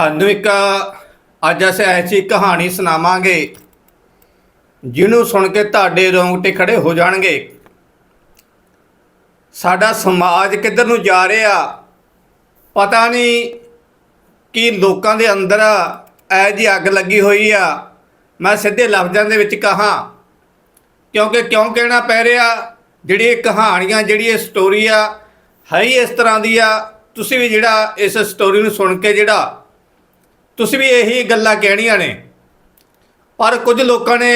ਤੁਹਾਨੂੰ ਇੱਕ, ਅੱਜ ਅਸੀਂ ਐਸੀ ਕਹਾਣੀ ਸੁਣਾਵਾਂਗੇ, ਜਿਹਨੂੰ ਸੁਣ ਕੇ ਤੁਹਾਡੇ ਰੋਂਗਟੇ ਖੜੇ ਹੋ ਜਾਣਗੇ। ਸਾਡਾ ਸਮਾਜ ਕਿੱਧਰ ਨੂੰ ਜਾ ਰਿਹਾ? ਪਤਾ ਨਹੀਂ ਕਿ ਲੋਕਾਂ ਦੇ ਅੰਦਰ ਐ ਜੀ ਅੱਗ ਲੱਗੀ ਹੋਈ ਆ। ਮੈਂ ਸਿੱਧੇ ਲਫ਼ਜ਼ਾਂ ਦੇ ਵਿੱਚ ਕਹਾਂ, ਕਿਉਂਕਿ ਕਿਉਂ ਕਹਿਣਾ ਪੈ ਰਿਹਾ? ਜਿਹੜੀ ਇਹ ਕਹਾਣੀਆਂ, ਜਿਹੜੀ ਇਹ ਸਟੋਰੀ ਆ, ਹੈ ਹੀ ਇਸ ਤਰ੍ਹਾਂ ਦੀ ਆ। ਤੁਸੀਂ ਵੀ ਜਿਹੜਾ ਇਸ ਸਟੋਰੀ ਨੂੰ ਸੁਣ ਕੇ ਜਿਹੜਾ ਤੁਸੀਂ ਵੀ ਇਹੀ ਗੱਲਾਂ ਕਹਿਣੀਆਂ ਨੇ। ਪਰ ਕੁਝ ਲੋਕਾਂ ਨੇ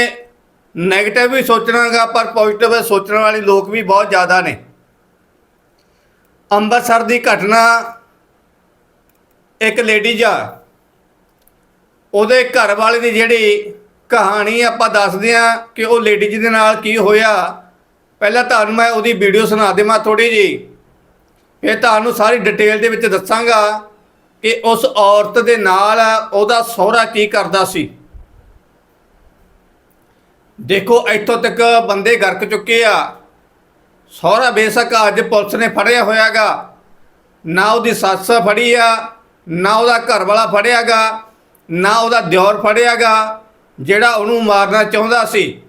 ਨੈਗੇਟਿਵ ਵੀ ਸੋਚਣਾਗਾ ਪਰ ਪੋਜ਼ਿਟਿਵ ਸੋਚਣ ਵਾਲੇ ਲੋਕ ਵੀ ਬਹੁਤ ਜ਼ਿਆਦਾ ਨੇ। ਅੰਮ੍ਰਿਤਸਰ ਦੀ ਘਟਨਾ, ਇੱਕ ਲੇਡੀਜ਼ ਆ, ਉਹਦੇ ਘਰ ਵਾਲੇ ਦੀ ਜਿਹੜੀ ਕਹਾਣੀ ਆਪਾਂ ਦੱਸਦੇ ਆ ਕਿ ਉਹ ਲੇਡੀ ਜੀ ਦੇ ਨਾਲ ਕੀ ਹੋਇਆ। ਪਹਿਲਾਂ ਤੁਹਾਨੂੰ ਮੈਂ ਉਹਦੀ ਵੀਡੀਓ ਸੁਣਾ ਦੇਵਾਂ ਥੋੜੀ ਜੀ ਇਹ ਤੁਹਾਨੂੰ ਸਾਰੀ ਡਿਟੇਲ ਦੇ ਵਿੱਚ ਦੱਸਾਂਗਾ। ਕਿ ਉਸ ਔਰਤ ਦੇ ਨਾਲ ਉਹਦਾ ਸਹੁਰਾ ਕੀ ਕਰਦਾ ਸੀ? ਦੇਖੋ, ਇੱਥੋਂ ਤੱਕ ਬੰਦੇ ਗਰਕ ਚੁੱਕੇ ਆ। ਸਹੁਰਾ ਬੇਸ਼ੱਕ ਅੱਜ ਪੁਲਿਸ ਨੇ ਫੜਿਆ ਹੋਇਆਗਾ। ਨਾ ਉਹਦੀ ਸੱਸ ਫੜੀ ਆ, ਨਾ ਉਹਦਾ ਘਰ ਵਾਲਾ ਫੜਿਆਗਾ, ਨਾ ਉਹਦਾ ਦਿਓਰ ਫੜਿਆਗਾ, ਜਿਹੜਾ ਉਹਨੂੰ ਮਾਰਨਾ ਚਾਹੁੰਦਾ ਸੀ।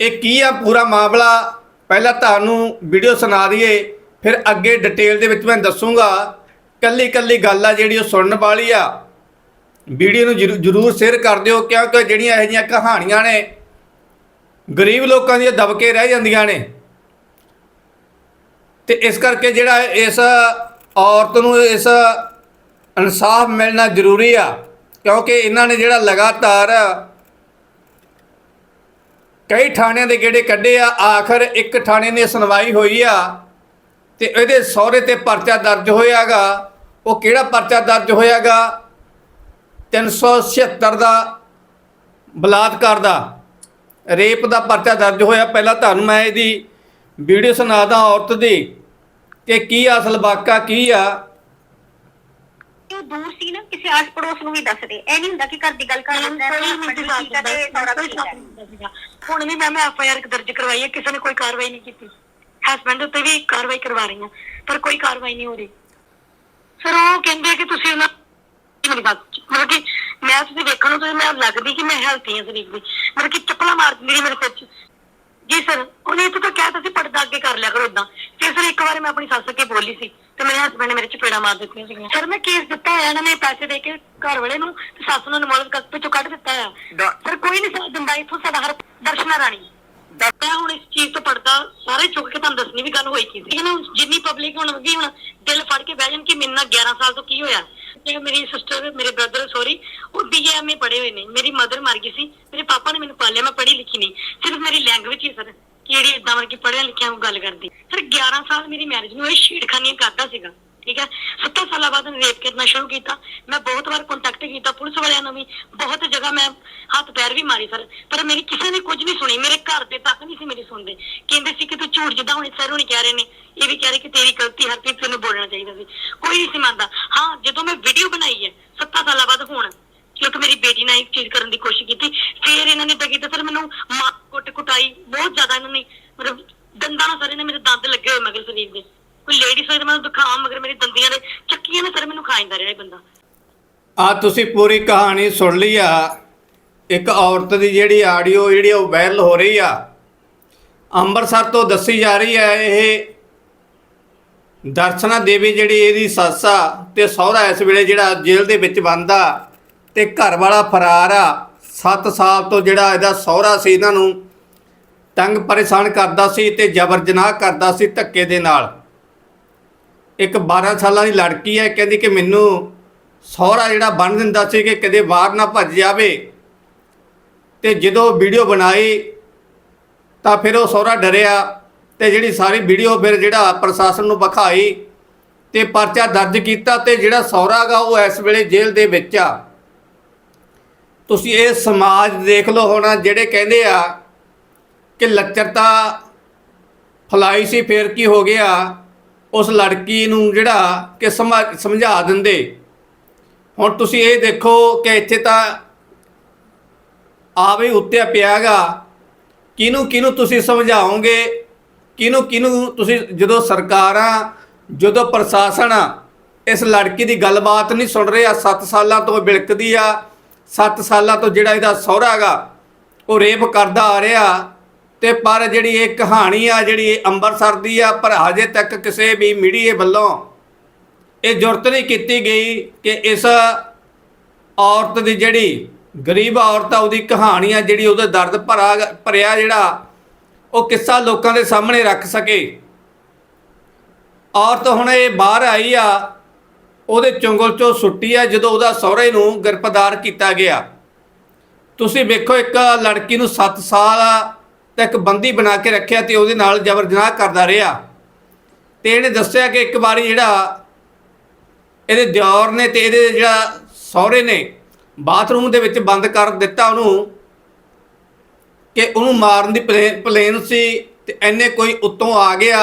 ਇਹ ਕੀ ਆ ਪੂਰਾ ਮਾਮਲਾ? ਪਹਿਲਾਂ ਤੁਹਾਨੂੰ ਵੀਡੀਓ ਸੁਣਾ ਦਈਏ, ਫਿਰ ਅੱਗੇ ਡਿਟੇਲ ਦੇ ਵਿੱਚ ਮੈਂ ਦੱਸੂਗਾ। ਕੱਲੀ ਕੱਲੀ ਗੱਲ ਆ ਜਿਹੜੀ ਉਹ ਸੁਣਨ ਵਾਲੀ ਆ। ਵੀਡੀਓ ਨੂੰ ਜਰੂ- ਜ਼ਰੂਰ ਸ਼ੇਅਰ ਕਰ ਦਿਓ, ਕਿਉਂਕਿ ਜਿਹੜੀਆਂ ਇਹੋ ਜਿਹੀਆਂ ਕਹਾਣੀਆਂ ਨੇ, ਗਰੀਬ ਲੋਕਾਂ ਦੀਆਂ ਦਬਕੇ ਰਹਿ ਜਾਂਦੀਆਂ ਨੇ। ਤੇ ਇਸ ਕਰਕੇ ਜਿਹੜਾ ਇਸ ਔਰਤ ਨੂੰ ਇਸ ਇਨਸਾਫ ਮਿਲਣਾ ਜ਼ਰੂਰੀ ਆ, ਕਿਉਂਕਿ ਇਹਨਾਂ ਨੇ ਜਿਹੜਾ ਲਗਾਤਾਰ ਕਈ ਥਾਣਿਆਂ ਦੇ ਗੇੜੇ ਕੱਢੇ ਆ, ਆਖਰ ਇੱਕ ਥਾਣੇ ਨੇ ਸੁਣਵਾਈ ਹੋਈ ਆ, ਤੇ ਇਹਦੇ ਸਹੁਰੇ ਤੇ ਪਰਚਾ ਦਰਜ ਹੋਇਆਗਾ। ਉਹ ਕਿਹੜਾ ਪਰਚਾ ਦਰਜ ਹੋਇਆਗਾ? 376 ਦਾ ਬਲਾਤਕਾਰ ਦਾ। ਰੇਪ ਦਾ ਪਰਚਾ ਦਰਜ ਹੋਇਆ। ਪਹਿਲਾਂ ਤੁਹਾਨੂੰ ਮੈਂ ਇਹਦੀ ਵੀਡੀਓ ਸੁਣਾਦਾ ਔਰਤ ਦੀ ਕਿ ਕੀ ਅਸਲ ਵਾਕਾ ਕੀ ਆ। ਦੂਰ ਸੀ ਨਾ ਕਿਸੇ ਆਸ ਪੜੋਸ ਨੂੰ ਵੀ ਦੱਸਦੇ। ਇਹ ਨਹੀਂ ਹੁੰਦਾ ਕਿ ਘਰ ਦੀ ਗੱਲ ਕਰ ਲੈਂਦਾ ਹੁਣ ਵੀ ਮੈਂ ਮੈਂ ਐਫ ਆਈ ਆਰ ਦਰਜ ਕਰਵਾਈ ਹੈ ਕਿਸੇ ਨੇ ਕੋਈ ਕਾਰਵਾਈ ਨਹੀਂ ਕੀਤੀ। ਹਸਬੰਡ ਉੱਤੇ ਵੀ ਕਾਰਵਾਈ ਕਰਵਾ ਰਹੀ ਹਾਂ ਪਰ ਕੋਈ ਕਾਰਵਾਈ ਨਹੀਂ ਹੋ ਰਹੀ। ਸਰ ਉਹ ਕਹਿੰਦੇ ਕਿ ਤੁਸੀਂ ਉਹਨਾਂ ਮੇਰੀ ਗੱਲ ਮਤਲਬ ਕਿ ਮੈਂ ਤੁਸੀਂ ਵੇਖਣ ਨੂੰ ਤੇ ਮੈਂ ਲੱਗਦੀ ਕਿ ਮੈਂ ਹੈਲਥੀ ਹਾਂ ਸਰੀਰ ਦੀ। ਮਤਲਬ ਕਿ ਚੱਪਲਾਂ ਮਾਰ ਮੇਰੀ ਮੇਰੇ ਸਿਰ 'ਚ। ਜੀ ਸਰ ਉਹਨੇ ਇੱਥੇ ਤਾਂ ਕਹਿਤਾ ਸੀ ਪਰਦਾ ਅੱਗੇ ਕਰ ਲਿਆ ਕਰੋ ਇਦਾਂ ਫਿਰ ਸਰ ਇੱਕ ਵਾਰ ਮੈਂ ਆਪਣੀ ਸੱਸ ਅੱਗੇ ਬੋਲੀ ਸੀ ਤੇ ਮੇਰੇ ਹਸਬੰਡ ਨੇ ਮੇਰੇ ਚਪੇੜਾ ਮਾਰ ਦਿੱਤੀਆਂ ਸੀਗੀਆਂ। ਸਰ ਮੈਂ ਕੇਸ ਦਿੱਤਾ ਹੋਇਆ ਇਹਨਾਂ ਨੇ ਪੈਸੇ ਦੇ ਕੇ ਘਰ ਵਾਲੇ ਨੂੰ ਤੇ ਸੱਸ ਨੂੰ ਅਨਮੋਲ ਕੱਪ ਵਿੱਚੋਂ ਕੱਢ ਦਿੱਤਾ ਆ ਦਾ- ਸਰ ਕੋਈ ਨਹੀਂ ਸਾਥ ਦਿੰਦਾ ਇੱਥੋਂ ਸਾਡਾ ਹਰ ਦਰਸ਼ਨਾ ਰਾਣੀ। ਮੈਂ ਹੁਣ ਇਸ ਚੀਜ਼ ਤੋਂ ਪੜਦਾ ਸਾਰੇ ਚੁੱਕ ਕੇ ਤੁਹਾਨੂੰ ਦੱਸਣੀ ਵੀ ਗੱਲ ਹੋਈ ਕੀ ਸੀ। ਨਾ ਜਿੰਨੀ ਪਬਲਿਕ ਹੁਣ ਵੀ ਹੁਣ ਦਿਲ ਫੜ ਕੇ ਬਹਿ ਜਾਣ ਕਿ ਮੇਰੇ ਨਾਲ 11 ਸਾਲ ਤੋਂ ਕੀ ਹੋਇਆ। ਤੇ ਮੇਰੀ ਸਿਸਟਰ ਮੇਰੇ ਬ੍ਰਦਰ ਸੋਰੀ ਉਹ ਬੀਏਐਮਏ ਪੜ੍ਹੇ ਹੋਏ ਨੇ। ਮੇਰੀ ਮਦਰ ਮਰ ਗਈ ਸੀ, ਮੇਰੇ ਪਾਪਾ ਨੇ ਮੈਨੂੰ ਪਾਲਿਆ, ਮੈਂ ਪੜ੍ਹੀ ਲਿਖੀ ਨਹੀਂ। ਸਿਰਫ ਮੇਰੀ ਲੈਂਗੁਏਜ ਹੀ ਸਰ ਕਿਹੜੀ ਇਦਾਂ ਵਰਗੀ ਪੜਿਆ ਲਿਖਿਆ ਨੂੰ ਗੱਲ ਕਰਦੀ। ਸਰ 11 ਸਾਲ ਮੇਰੀ ਮੈਰਿਜ ਨੂੰ ਇਹ ਛੇੜਖਾਨੀਆਂ ਕਰਦਾ ਸੀਗਾ। ਠੀਕ ਹੈ? 7 ਸਾਲਾਂ ਬਾਅਦ ਉਹਨੇ ਰੇਪ ਕਰਨਾ ਸ਼ੁਰੂ ਕੀਤਾ। ਮੈਂ ਬਹੁਤ ਵਾਰ ਕੰਟੈਕਟ ਕੀਤਾ ਪੁਲਿਸ ਵਾਲਿਆਂ ਨੂੰ ਵੀ। ਬਹੁਤ ਜਗ੍ਹਾ ਮੈਂ ਹੱਥ ਪੈਰ ਵੀ ਮਾਰੀ ਸਰ। ਪਰ ਮੇਰੀ ਕਿਸੇ ਨੇ ਕੁਝ ਨਹੀਂ ਸੁਣੀ। ਮੇਰੇ ਘਰ ਦੇ ਤੱਕ ਨਹੀਂ ਸੀ ਮੇਰੀ ਸੁਣਦੇ। ਕਹਿੰਦੇ ਸੀ ਕਿ ਤੂੰ ਝੂਠ ਜਿੱਦਾਂ ਹੁਣ ਸਰ ਹੁਣੀ ਕਹਿ ਰਹੇ ਨੇ। ਇਹ ਵੀ ਕਹਿ ਰਹੇ ਕਿ ਤੇਰੀ ਗਲਤੀ ਹਰਪ੍ਰੀਤ ਤੈਨੂੰ ਬੋਲਣਾ ਚਾਹੀਦਾ ਸੀ। ਕੋਈ ਨਹੀਂ ਸੀ ਮੰਨਦਾ। ਹਾਂ, ਜਦੋਂ ਮੈਂ ਵੀਡੀਓ ਬਣਾਈ ਹੈ 7 ਸਾਲਾਂ ਬਾਅਦ ਹੁਣ ਕਿਉਂਕਿ ਮੇਰੀ ਬੇਟੀ ਨਾਲ ਇੱਕ ਚੀਜ਼ ਕਰਨ ਦੀ ਕੋਸ਼ਿਸ਼ ਕੀਤੀ, ਫਿਰ ਇਹਨਾਂ ਨੇ ਤਾਂ ਕੀਤਾ। ਸਰ, ਮੈਨੂੰ ਮਾਰ ਕੁੱਟ ਕੁਟਾਈ ਬਹੁਤ ਜ਼ਿਆਦਾ ਇਹਨਾਂ ਨੇ। ਮਤਲਬ ਦੰਦਾਂ ਨਾਲ ਸਰ ਨੇ ਮੇਰੇ ਦੰਦ ਲੱਗੇ ਹੋਏ ਮਗਰ ਸਰੀਰ ਦੇ। ਕੋਈ ਲੇਡੀ ਹੋਈ ਤਾਂ ਮੈਂ ਦਿਖਾਵਾਂ, ਮਗਰ ਮੇਰੀ ਦੰਦੀਆਂ ਦੇ ਚੱਕੀਆਂ ਨੇ ਸਰ, ਮੈਨੂੰ ਖਾਇੰਦਾ ਰਿਹਾ ਇਹ ਬੰਦਾ। ਆ ਤੁਸੀਂ ਪੂਰੀ ਕਹਾਣੀ ਸੁਣ ਲਈ ਆ। ਇੱਕ ਔਰਤ ਦੀ ਜਿਹੜੀ ਆਡੀਓ ਜਿਹੜੀ ਉਹ ਵਾਇਰਲ ਹੋ ਰਹੀ ਆ। ਅੰਮ੍ਰਿਤਸਰ ਤੋਂ ਦੱਸੀ ਜਾ ਰਹੀ ਹੈ ਇਹ ਦਰਸ਼ਨਾ ਦੇਵੀ ਜਿਹੜੀ ਇਹਦੀ ਸੱਸ ਆ ਤੇ ਸਹੁਰਾ ਇਸ ਵੇਲੇ ਜਿਹੜਾ ਜੇਲ੍ਹ ਦੇ ਵਿੱਚ ਬੰਦ ਆ ਤੇ ਘਰ ਵਾਲਾ ਫਰਾਰ ਆ। 7 ਸਾਲ ਤੋਂ ਜਿਹੜਾ ਇਹਦਾ ਸਹੁਰਾ ਸੀ, ਇਹਨਾਂ ਨੂੰ ਤੰਗ ਪਰੇਸ਼ਾਨ ਕਰਦਾ ਸੀ ਤੇ ਜ਼ਬਰ ਜਨਾਹ ਕਰਦਾ ਸੀ ਧੱਕੇ ਦੇ ਨਾਲ। ਇੱਕ 12 ਸਾਲਾਂ ਦੀ ਲੜਕੀ ਹੈ, ਕਹਿੰਦੀ ਕਿ ਮੈਨੂੰ ਸਹੁਰਾ ਜਿਹੜਾ ਬਣ ਦਿੰਦਾ ਸੀ ਕਿ ਕਦੇ ਬਾਹਰ ਨਾ ਭੱਜ ਜਾਵੇ। ਤੇ ਜਦੋਂ ਵੀਡੀਓ ਬਣਾਈ, ਤਾਂ ਫਿਰ ਉਹ ਸਹੁਰਾ ਡਰਿਆ ਤੇ ਜਿਹੜੀ ਸਾਰੀ ਵੀਡੀਓ ਫਿਰ ਜਿਹੜਾ ਪ੍ਰਸ਼ਾਸਨ ਨੂੰ ਵਿਖਾਈ ਤੇ ਪਰਚਾ ਦਰਜ ਕੀਤਾ ਤੇ ਜਿਹੜਾ ਸਹੁਰਾ ਗਾ ਉਹ ਇਸ ਵੇਲੇ ਜੇਲ੍ਹ ਦੇ ਵਿੱਚ ਆ। ਤੁਸੀਂ ਇਹ ਸਮਾਜ ਦੇਖ ਲਓ ਹੁਣ, ਜਿਹੜੇ ਕਹਿੰਦੇ ਆ ਕਿ ਲੱਚਰਤਾ ਫਲਾਈ ਸੀ, ਫੇਰ ਕੀ ਹੋ ਗਿਆ? ਉਸ ਲੜਕੀ ਨੂੰ ਜਿਹੜਾ ਕਿ ਸਮਾ- ਸਮਝਾ ਦਿੰਦੇ। ਹੁਣ ਤੁਸੀਂ ਇਹ ਦੇਖੋ ਕਿ ਇੱਥੇ ਤਾਂ ਆਵੇ ਉੱਤੇ ਪਿਆਗਾ ਕਿਹਨੂੰ ਕਿਹਨੂੰ ਤੁਸੀਂ ਸਮਝਾਓਗੇ? ਕਿਹਨੂੰ ਕਿਹਨੂੰ ਤੁਸੀਂ ਜਦੋਂ ਸਰਕਾਰਾਂ ਜਦੋਂ ਪ੍ਰਸ਼ਾਸਨ ਇਸ ਲੜਕੀ ਦੀ ਗੱਲਬਾਤ ਨਹੀਂ ਸੁਣ ਰਿਹਾ 7 ਸਾਲਾਂ ਤੋਂ ਇਹ ਬਿਲਕਦੀ ਆ। 7 ਸਾਲਾਂ ਤੋਂ ਜਿਹੜਾ ਇਹਦਾ ਸਹੁਰਾ ਹੈਗਾ, ਉਹ ਰੇਪ ਕਰਦਾ ਆ ਰਿਹਾ। ਤੇ ਪਰ ਜਿਹੜੀ ਇਹ ਕਹਾਣੀ ਆ, ਜਿਹੜੀ ਇਹ ਅੰਮ੍ਰਿਤਸਰ ਦੀ ਆ, ਪਰ ਹਜੇ ਤੱਕ ਕਿਸੇ ਵੀ ਮੀਡੀਏ ਵੱਲੋਂ ਇਹ ਜ਼ਰੂਰਤ ਨਹੀਂ ਕੀਤੀ ਗਈ ਕਿ ਇਸ ਔਰਤ ਦੀ ਜਿਹੜੀ ਗਰੀਬ ਔਰਤ ਆ, ਉਹਦੀ ਕਹਾਣੀ ਆ, ਜਿਹੜੀ ਉਹਦਾ ਦਰਦ ਭਰਾ ਭਰਿਆ ਜਿਹੜਾ, ਉਹ ਕਿੱਸਾ ਲੋਕਾਂ ਦੇ ਸਾਹਮਣੇ ਰੱਖ ਸਕੇ। ਔਰਤ ਹੁਣ ਇਹ ਬਾਹਰ ਆਈ ਆ, ਉਹਦੇ ਚੁੰਗਲ ਚੋਂ ਸੁੱਟੀ ਆ, ਜਦੋਂ ਉਹਦਾ ਸਹੁਰੇ ਨੂੰ ਗ੍ਰਿਫਤਾਰ ਕੀਤਾ ਗਿਆ। ਤੁਸੀਂ ਵੇਖੋ, ਇੱਕ ਲੜਕੀ ਨੂੰ 7 ਸਾਲ ਤਾਂ ਇੱਕ ਬੰਦੀ ਬਣਾ ਕੇ ਰੱਖਿਆ ਤੇ ਉਹਦੇ ਨਾਲ ਜ਼ਬਰ ਜਨਾਹ ਕਰਦਾ ਰਿਹਾ। ਤੇ ਇਹਨੇ ਦੱਸਿਆ ਕਿ ਇੱਕ ਵਾਰੀ ਜਿਹੜਾ ਇਹਦੇ ਦਿਓਰ ਨੇ ਤੇ ਇਹਦੇ ਜਿਹੜਾ ਸਹੁਰੇ ਨੇ ਬਾਥਰੂਮ ਦੇ ਵਿੱਚ ਬੰਦ ਕਰ ਦਿੱਤਾ ਉਹਨੂੰ ਕਿ ਉਹਨੂੰ ਮਾਰਨ ਦੀ ਪਲੇਨ ਪਲੇਨ ਸੀ ਤੇ ਐਨੇ ਕੋਈ ਉੱਤੋਂ ਆ ਗਿਆ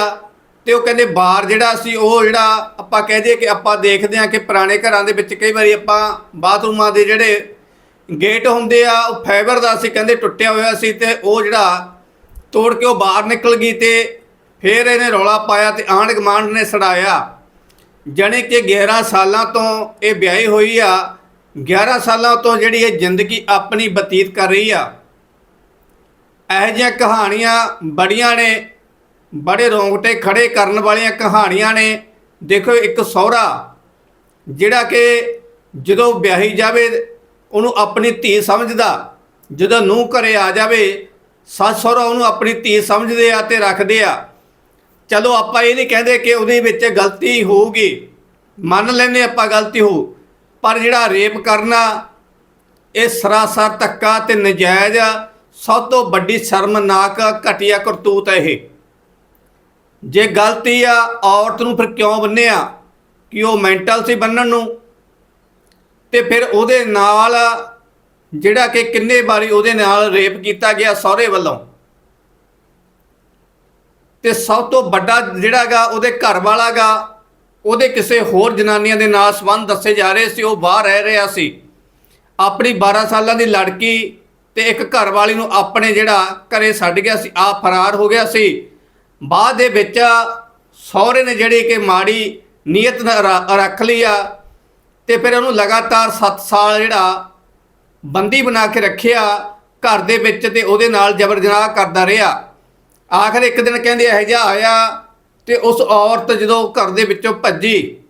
ਤੇ ਉਹ ਕਹਿੰਦੇ ਬਾਹਰ ਜਿਹੜਾ ਸੀ ਉਹ ਜਿਹੜਾ ਆਪਾਂ ਕਹਿ ਦਈਏ ਕਿ ਆਪਾਂ ਦੇਖਦੇ ਹਾਂ ਕਿ ਪੁਰਾਣੇ ਘਰਾਂ ਦੇ ਵਿੱਚ ਕਈ ਵਾਰੀ ਆਪਾਂ ਬਾਥਰੂਮਾਂ ਦੇ ਜਿਹੜੇ ਗੇਟ ਹੁੰਦੇ ਆ, ਉਹ ਫਾਈਬਰ ਦਾ ਸੀ, ਕਹਿੰਦੇ ਟੁੱਟਿਆ ਹੋਇਆ ਸੀ ਤੇ ਉਹ ਜਿਹੜਾ ਤੋੜ ਕੇ ਉਹ ਬਾਹਰ ਨਿਕਲ ਗਈ ਤੇ ਫਿਰ ਇਹਨੇ ਰੌਲਾ ਪਾਇਆ ਤੇ ਆਂਢ ਗੁਆਂਢ ਨੇ ਸੜਾਇਆ। ਜਾਣੀ ਕਿ 11 ਸਾਲਾਂ ਤੋਂ ਇਹ ਵਿਆਹੀ ਹੋਈ ਆ। 11 ਸਾਲਾਂ ਤੋਂ ਜਿਹੜੀ ਇਹ ਜ਼ਿੰਦਗੀ ਆਪਣੀ ਬਤੀਤ ਕਰ ਰਹੀ ਆ। ਇਹੋ ਜਿਹੀਆਂ ਕਹਾਣੀਆਂ ਬੜੀਆਂ ਨੇ, ਬੜੇ ਰੋਂਗਟੇ ਖੜੇ ਕਰਨ ਵਾਲੀਆਂ ਕਹਾਣੀਆਂ ਨੇ। ਦੇਖੋ ਇੱਕ ਸਹੁਰਾ, ਜਿਹੜਾ ਕਿ ਜਦੋਂ ਵਿਆਹੀ ਜਾਵੇ, ਉਹਨੂੰ ਆਪਣੀ ਧੀ ਸਮਝਦਾ। ਜਦੋਂ ਨੂੰਹ ਘਰੇ ਆ ਜਾਵੇ ਸੱਸ ਸਹੁਰਾ ਉਹਨੂੰ ਆਪਣੀ ਧੀ ਸਮਝਦੇ ਆ ਤੇ ਰੱਖਦੇ ਆ। ਚਲੋ ਆਪਾਂ ਇਹ ਨਹੀਂ ਕਹਿੰਦੇ ਕਿ ਉਹਦੇ ਵਿੱਚ ਗਲਤੀ ਹੋਊਗੀ। ਮੰਨ ਲੈਨੇ ਆਪਾਂ ਗਲਤੀ ਹੋ ਪਰ ਜਿਹੜਾ ਰੇਪ ਕਰਨਾ ਇਹ ਸਰਾਸਰ ਧੱਕਾ ਤੇ ਨਜਾਇਜ਼ ਆ, ਸਭ ਤੋਂ ਵੱਡੀ ਸ਼ਰਮਨਾਕ ਘਟੀਆ ਕਰਤੂਤ ਹੈ ਇਹ। ਜੇ ਗਲਤੀ ਆ ਔਰਤ ਨੂੰ ਫਿਰ ਕਿਉਂ ਬੰਨਿਆ ਕਿ ਉਹ ਮੈਂਟਲ ਸੀ ਬੰਨਣ ਨੂੰ? ਤੇ ਫਿਰ ਉਹਦੇ ਨਾਲ ਜਿਹੜਾ ਕਿ ਕਿੰਨੇ ਵਾਰੀ ਉਹਦੇ ਨਾਲ ਰੇਪ ਕੀਤਾ ਗਿਆ ਸਹੁਰੇ ਵੱਲੋਂ। ਤੇ ਸਭ ਤੋਂ ਵੱਡਾ ਜਿਹੜਾਗਾ ਉਹਦੇ ਘਰ ਵਾਲਾਗਾ ਉਹਦੇ ਕਿਸੇ ਹੋਰ ਜਨਾਨੀਆਂ ਦੇ ਨਾਲ ਸੰਬੰਧ ਦੱਸੇ ਜਾ ਰਹੇ ਸੀ, ਉਹ ਬਾਹਰ ਰਹਿ ਰਿਹਾ ਸੀ। ਆਪਣੀ 12 ਸਾਲਾਂ ਦੀ ਲੜਕੀ ਤੇ ਇੱਕ ਘਰ ਵਾਲੀ ਨੂੰ ਆਪਣੇ ਜਿਹੜਾ ਘਰੇ ਛੱਡ ਗਿਆ ਸੀ ਆ ਫਰਾਰ ਹੋ ਗਿਆ ਸੀ। ਬਾਅਦ ਦੇ ਵਿੱਚ ਸਹੁਰੇ ਨੇ ਜਿਹੜੀ ਕਿ ਮਾੜੀ ਨੀਅਤ ਰੱਖ ਲਈ ਆ। ਤੇ ਫਿਰ ਉਹਨੂੰ ਲਗਾਤਾਰ 7 ਸਾਲ ਜਿਹੜਾ ਬੰਦੀ ਬਣਾ ਕੇ ਰੱਖਿਆ ਘਰ ਦੇ ਵਿੱਚ ਤੇ ਉਹਦੇ ਨਾਲ ਜਬਰ ਜਨਾਹ ਕਰਦਾ ਰਿਹਾ। ਆਖਰ ਇੱਕ ਦਿਨ ਕਹਿੰਦੇ ਇਹ ਜਿਹਾ ਆਇਆ ਤੇ ਉਸ ਔਰਤ ਜਦੋਂ ਘਰ ਦੇ ਵਿੱਚੋਂ ਭੱਜੀ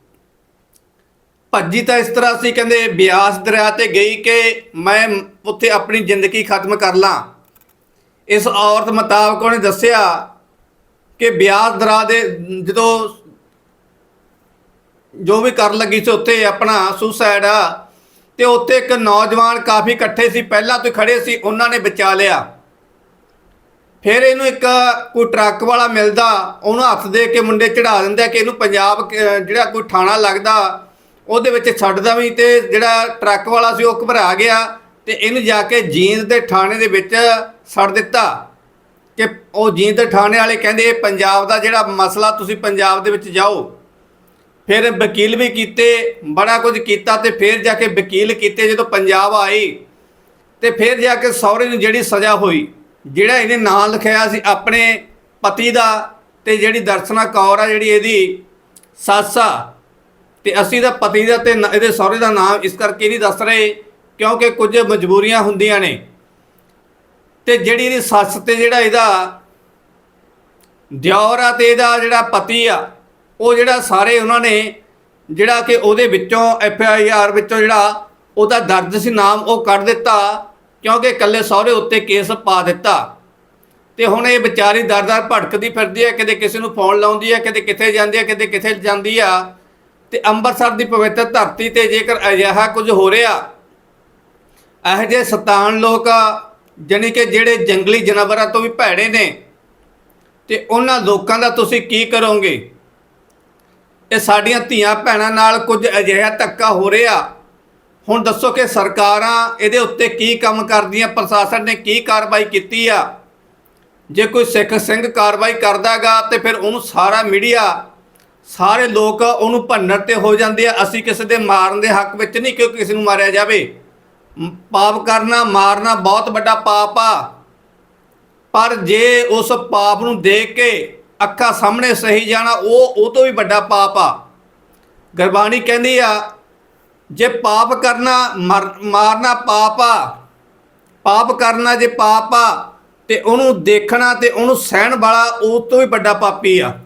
ਭੱਜੀ ਤਾਂ ਇਸ ਤਰ੍ਹਾਂ ਸੀ ਕਹਿੰਦੇ ਬਿਆਸ ਦਰਿਆ ਤੇ ਗਈ ਕਿ ਮੈਂ ਉੱਥੇ ਆਪਣੀ ਜ਼ਿੰਦਗੀ ਖਤਮ ਕਰ ਲਾਂ। ਇਸ ਔਰਤ ਮੁਤਾਬਕ ਉਹਨੇ ਦੱਸਿਆ ਕਿ ਬਿਆਸ ਦਰਿਆ ਦੇ ਜਦੋਂ ਜੋ ਵੀ ਕਰਨ ਲੱਗੀ ਸੀ ਉੱਥੇ ਆਪਣਾ ਸੁਸਾਈਡ ਆ। ਤੇ ਉੱਥੇ ਇੱਕ ਨੌਜਵਾਨ ਕਾਫੀ ਇਕੱਠੇ ਸੀ, ਪਹਿਲਾਂ ਤੋਂ ਹੀ ਖੜੇ ਸੀ, ਉਹਨਾਂ ਨੇ ਬਚਾ ਲਿਆ। ਫਿਰ ਇਹਨੂੰ ਇੱਕ ਕੋਈ ਟਰੱਕ ਵਾਲਾ ਮਿਲਦਾ, ਉਹਨੂੰ ਹੱਥ ਦੇ ਕੇ ਮੁੰਡੇ ਚੜਾ ਦਿੰਦਾ ਕਿ ਇਹਨੂੰ ਪੰਜਾਬ ਜਿਹੜਾ ਕੋਈ ਥਾਣਾ ਲੱਗਦਾ, ਉਹਦੇ ਵਿੱਚ ਛੱਡਦਾ ਵੀ ਤੇ ਜਿਹੜਾ ਟਰੱਕ ਵਾਲਾ ਸੀ ਉਹ ਘਬਰਾ ਗਿਆ ਤੇ ਇਹਨੂੰ ਜਾ ਕੇ ਜੀਂਦ ਦੇ ਥਾਣੇ ਦੇ ਵਿੱਚ ਛੱਡ ਦਿੱਤਾ। ਕਿ ਉਹ ਜੀਂਦ ਦੇ ਥਾਣੇ ਵਾਲੇ ਕਹਿੰਦੇ, ਇਹ ਪੰਜਾਬ ਦਾ ਜਿਹੜਾ ਮਸਲਾ, ਤੁਸੀਂ ਪੰਜਾਬ ਦੇ ਵਿੱਚ ਜਾਓ। ਫਿਰ ਵਕੀਲ ਵੀ ਕੀਤੇ, ਬੜਾ ਕੁਝ ਕੀਤਾ ਤੇ ਫਿਰ ਜਾ ਕੇ ਵਕੀਲ ਕੀਤੇ ਜਦੋਂ ਪੰਜਾਬ ਆਈ। ਤੇ ਫਿਰ ਜਾ ਕੇ ਸਹੁਰੇ ਨੂੰ ਜਿਹੜੀ ਸਜ਼ਾ ਹੋਈ, ਜਿਹੜਾ ਇਹਨੇ ਨਾਂ ਲਿਖਿਆ ਸੀ ਆਪਣੇ ਪਤੀ ਦਾ ਤੇ ਜਿਹੜੀ ਦਰਸ਼ਨਾ ਕੌਰ ਆ ਜਿਹੜੀ ਇਹਦੀ ਸੱਸ ਆ, ਤੇ ਅਸੀਂ ਦਾ ਪਤੀ ਦਾ ਤੇ ਇਹਦੇ ਸਹੁਰੇ ਦਾ ਨਾਮ ਇਸ ਕਰਕੇ ਨਹੀਂ ਦੱਸ ਰਹੇ ਕਿਉਂਕਿ ਕੁਝ ਮਜਬੂਰੀਆਂ ਹੁੰਦੀਆਂ ਨੇ। ਤੇ ਜਿਹੜੀ ਇਹਦੀ ਸੱਸ ਤੇ ਜਿਹੜਾ ਇਹਦਾ ਦਿਓਰ ਆ ਤੇ ਇਹਦਾ ਜਿਹੜਾ ਪਤੀ ਆ ਉਹ ਜਿਹੜਾ ਸਾਰੇ ਉਹਨਾਂ ਨੇ ਜਿਹੜਾ ਕਿ ਉਹਦੇ ਵਿੱਚੋਂ ਐਫ ਆਈ ਆਰ ਵਿੱਚੋਂ ਜਿਹੜਾ ਉਹਦਾ ਦਰਜ ਸੀ ਨਾਮ ਉਹ ਕੱਢ ਦਿੱਤਾ, ਕਿਉਂਕਿ ਇਕੱਲੇ ਸਹੁਰੇ ਉੱਤੇ ਕੇਸ ਪਾ ਦਿੱਤਾ। ਤੇ ਹੁਣ ਇਹ ਵਿਚਾਰੀ ਦਰ-ਦਰ ਭਟਕਦੀ ਫਿਰਦੀ ਹੈ ਕਦੇ ਕਿਸੇ ਨੂੰ ਫੋਨ ਲਾਉਂਦੀ ਹੈ ਕਦੇ ਕਿੱਥੇ ਜਾਂਦੀ ਹੈ ਕਦੇ ਕਿੱਥੇ ਜਾਂਦੀ ਆ। ਤੇ ਅੰਮ੍ਰਿਤਸਰ ਦੀ ਪਵਿੱਤਰ ਧਰਤੀ ਤੇ ਜੇਕਰ ਅਜਿਹਾ ਕੁਝ ਹੋ ਰਿਹਾ, ਇਹੋ ਜਿਹੇ ਸਤਾਨ ਲੋਕ ਜਾਣੀ ਕਿ ਜਿਹੜੇ ਜੰਗਲੀ ਜਾਨਵਰਾਂ ਤੋਂ ਵੀ ਭੈੜੇ ਨੇ। ਤੇ ਉਹਨਾਂ ਲੋਕਾਂ ਦਾ ਤੁਸੀਂ ਕੀ ਕਰੋਗੇ? ਇਹ ਸਾਡੀਆਂ ਧੀਆਂ ਭੈਣਾਂ ਨਾਲ ਕੁਝ ਅਜਿਹਾ ਧੱਕਾ ਹੋ ਰਿਹਾ। ਹੁਣ ਦੱਸੋ ਕਿ ਸਰਕਾਰਾਂ ਇਹਦੇ ਉੱਤੇ ਕੀ ਕੰਮ ਕਰਦੀਆਂ, ਪ੍ਰਸ਼ਾਸਨ ਨੇ ਕੀ ਕਾਰਵਾਈ ਕੀਤੀ ਆ? ਜੇ ਕੋਈ ਸਿੱਖ ਸਿੰਘ ਕਾਰਵਾਈ ਕਰਦਾਗਾ ਤੇ ਫਿਰ ਉਹਨੂੰ ਸਾਰਾ ਮੀਡੀਆ, ਸਾਰੇ ਲੋਕ ਉਹਨੂੰ ਭੰਨਣ ਤੇ ਹੋ ਜਾਂਦੇ ਆ। ਅਸੀਂ ਕਿਸੇ ਦੇ ਮਾਰਨ ਦੇ ਹੱਕ ਵਿੱਚ ਨਹੀਂ ਕਿਉਂਕਿ ਕਿਸੇ ਨੂੰ ਮਾਰਿਆ ਜਾਵੇ। ਪਾਪ ਕਰਨਾ, ਮਾਰਨਾ ਬਹੁਤ ਵੱਡਾ ਪਾਪ ਆ। ਪਰ ਜੇ ਉਸ ਪਾਪ ਨੂੰ ਦੇਖ ਕੇ ਅੱਖਾਂ ਸਾਹਮਣੇ ਸਹੀ ਜਾਣਾ, ਉਹ ਉਹ ਤੋਂ ਵੀ ਵੱਡਾ ਪਾਪ ਆ। ਗੁਰਬਾਣੀ ਕਹਿੰਦੀ ਆ, ਜੇ ਪਾਪ ਕਰਨਾ, ਮਰ- ਮਾਰਨਾ ਪਾਪ ਆ, ਪਾਪ ਕਰਨਾ ਜੇ ਪਾਪ ਆ, ਤੇ ਉਹਨੂੰ ਦੇਖਣਾ ਤੇ ਉਹਨੂੰ ਸਹਿਣ ਵਾਲਾ, ਉਹ ਤੋਂ ਵੀ ਵੱਡਾ ਪਾਪੀ ਆ।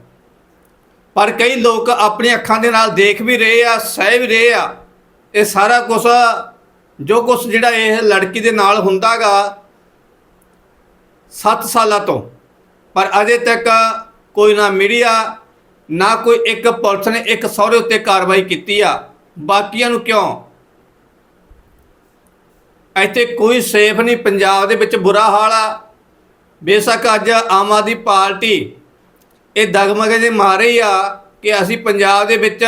ਪਰ ਕਈ ਲੋਕ ਆਪਣੀ ਅੱਖਾਂ ਦੇ ਨਾਲ ਦੇਖ ਵੀ ਰਹੇ ਆ, ਸਹਿ ਵੀ ਰਹੇ ਆ। ਇਹ ਸਾਰਾ ਕੁਝ ਜੋ ਕੁਝ ਜਿਹੜਾ ਇਹ ਲੜਕੀ ਦੇ ਨਾਲ ਹੁੰਦਾਗਾ 7 ਸਾਲਾਂ ਤੋਂ। ਪਰ ਅਜੇ ਤੱਕ ਕੋਈ ਨਾ ਮੀਡੀਆ, ਨਾ ਕੋਈ ਇੱਕ ਪੁਲਿਸ ਨੇ ਇੱਕ ਸਹੁਰੇ ਉੱਤੇ ਕਾਰਵਾਈ ਕੀਤੀ ਆ। ਬਾਕੀਆਂ ਨੂੰ ਕਿਉਂ? ਇੱਥੇ ਕੋਈ ਸੇਫ ਨਹੀਂ, ਪੰਜਾਬ ਦੇ ਵਿੱਚ ਬੁਰਾ ਹਾਲ ਆ। ਬੇਸ਼ੱਕ ਅੱਜ ਆਮ ਆਦਮੀ ਪਾਰਟੀ ਇਹ ਦਗਮਗ ਜੇ ਮਾਰੇ ਹੀ ਆ ਕਿ ਅਸੀਂ ਪੰਜਾਬ ਦੇ ਵਿੱਚ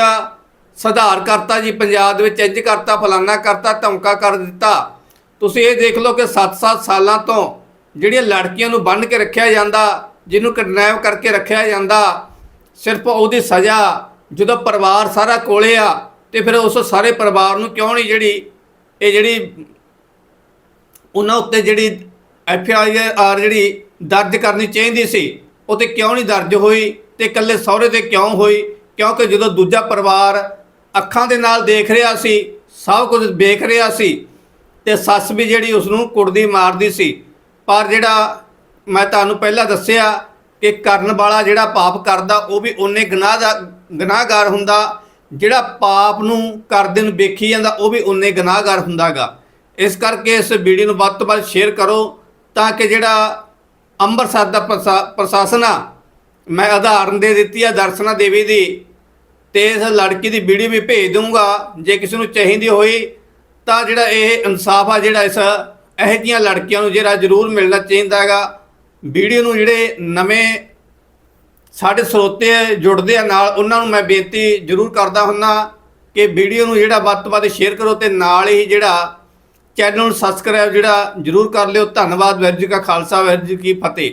ਸੁਧਾਰ ਕਰਤਾ ਜੀ, ਪੰਜਾਬ ਦੇ ਵਿੱਚ ਇੰਜ ਕਰਤਾ, ਫਲਾਨਾ ਕਰਤਾ, ਧਮਕਾ ਕਰ ਦਿੱਤਾ। ਤੁਸੀਂ ਇਹ ਦੇਖ ਲਓ ਕਿ 7-7 ਸਾਲਾਂ ਤੋਂ ਜਿਹੜੀਆਂ ਲੜਕੀਆਂ ਨੂੰ ਬੰਨ੍ਹ ਕੇ ਰੱਖਿਆ ਜਾਂਦਾ ਜਿਹਨੂੰ ਕਿਡਨੈਪ ਕਰਕੇ ਰੱਖਿਆ ਜਾਂਦਾ, ਸਿਰਫ ਉਹਦੀ ਸਜ਼ਾ, ਜਦੋਂ ਪਰਿਵਾਰ ਸਾਰਾ ਕੋਲੇ ਆ, ਤੇ ਫਿਰ ਉਸ ਸਾਰੇ ਪਰਿਵਾਰ ਨੂੰ ਕਿਉਂ ਨਹੀਂ ਜਿਹੜੀ, ਇਹ ਜਿਹੜੀ ਉਹਨਾਂ ਉੱਤੇ ਜਿਹੜੀ ਐਫ ਆਈ ਆਰ ਜਿਹੜੀ ਦਰਜ ਕਰਨੀ ਚਾਹੀਦੀ ਸੀ, ਉਹ ਤੇ ਕਿਉਂ ਨਹੀਂ ਦਰਜ ਹੋਈ, ਤੇ ਇਕੱਲੇ ਸਹੁਰੇ ਤੇ ਕਿਉਂ ਹੋਈ? ਕਿਉਂਕਿ ਜਦੋਂ ਦੂਜਾ ਪਰਿਵਾਰ ਅੱਖਾਂ ਦੇ ਨਾਲ ਦੇਖ ਰਿਹਾ ਸੀ, ਸਭ ਕੁਝ ਵੇਖ ਰਿਹਾ ਸੀ, ਤੇ ਸੱਸ ਵੀ ਜਿਹੜੀ ਉਸ ਨੂੰ ਕੁੱਟਦੀ ਮਾਰਦੀ ਸੀ, ਪਰ ਜਿਹੜਾ ਮੈਂ ਤੁਹਾਨੂੰ ਪਹਿਲਾਂ ਦੱਸਿਆ ਕਿ ਕਰਨ ਵਾਲਾ ਜਿਹੜਾ ਪਾਪ ਕਰਦਾ, ਉਹ ਵੀ ਉਹਨੇ ਗੁਨਾਹ ਦਾ, ਗੁਨਾਹਗਾਰ ਹੁੰਦਾ। ਜਿਹੜਾ ਪਾਪ ਨੂੰ ਕਰਦੇ ਨੂੰ ਵੇਖੀ ਜਾਂਦਾ, ਉਹ ਵੀ ਉਹਨੇ ਗੁਨਾਹਗਾਰ ਹੁੰਦਾਗਾ। ਇਸ ਕਰਕੇ ਇਸ ਵੀਡੀਓ ਨੂੰ ਵੱਧ ਤੋਂ ਵੱਧ ਸ਼ੇਅਰ ਕਰੋ ਤਾਂ ਕਿ ਜਿਹੜਾ ਅੰਮ੍ਰਿਤਸਰ ਦਾ ਪ੍ਰਸ਼ਾ- ਪ੍ਰਸ਼ਾਸਨ ਆ, ਮੈਂ ਉਦਾਹਰਨ ਦੇ ਦਿੱਤੀ ਆ ਦਰਸ਼ਨਾ ਦੇਵੀ ਦੀ, ਤੇ ਇਸ ਲੜਕੀ ਦੀ ਵੀਡੀਓ ਵੀ ਭੇਜ ਦੂੰਗਾ ਜੇ ਕਿਸੇ ਨੂੰ ਚਾਹੀਦੀ ਹੋਈ, ਤਾਂ ਜਿਹੜਾ ਇਹ ਇਨਸਾਫ ਆ ਜਿਹੜਾ ਇਸ ਇਹੋ ਜਿਹੀਆਂ ਲੜਕੀਆਂ ਨੂੰ ਜਿਹੜਾ ਜ਼ਰੂਰ ਮਿਲਣਾ ਚਾਹੀਦਾ ਹੈਗਾ ਵੀਡੀਓ ਨੂੰ ਜਿਹੜੇ ਨਵੇਂ ਸਾਡੇ ਸਰੋਤੇ ਜੁੜਦੇ ਆ ਨਾਲ, ਉਹਨਾਂ ਨੂੰ ਮੈਂ ਬੇਨਤੀ ਜ਼ਰੂਰ ਕਰਦਾ ਹੁੰਨਾ ਕਿ ਵੀਡੀਓ ਨੂੰ ਜਿਹੜਾ ਵੱਧ ਤੋਂ ਵੱਧ ਸ਼ੇਅਰ ਕਰੋ ਤੇ ਨਾਲ ਹੀ ਜਿਹੜਾ ਚੈਨਲ ਨੂੰ ਸਬਸਕ੍ਰਾਈਬ ਜਿਹੜਾ ਜ਼ਰੂਰ ਕਰ ਲਿਓ। ਧੰਨਵਾਦ, ਵਾਹਿਗੁਰੂ ਜੀ ਕਾ ਖਾਲਸਾ, ਵਾਹਿਗੁਰੂ ਜੀ ਕੀ ਫਤਿਹ।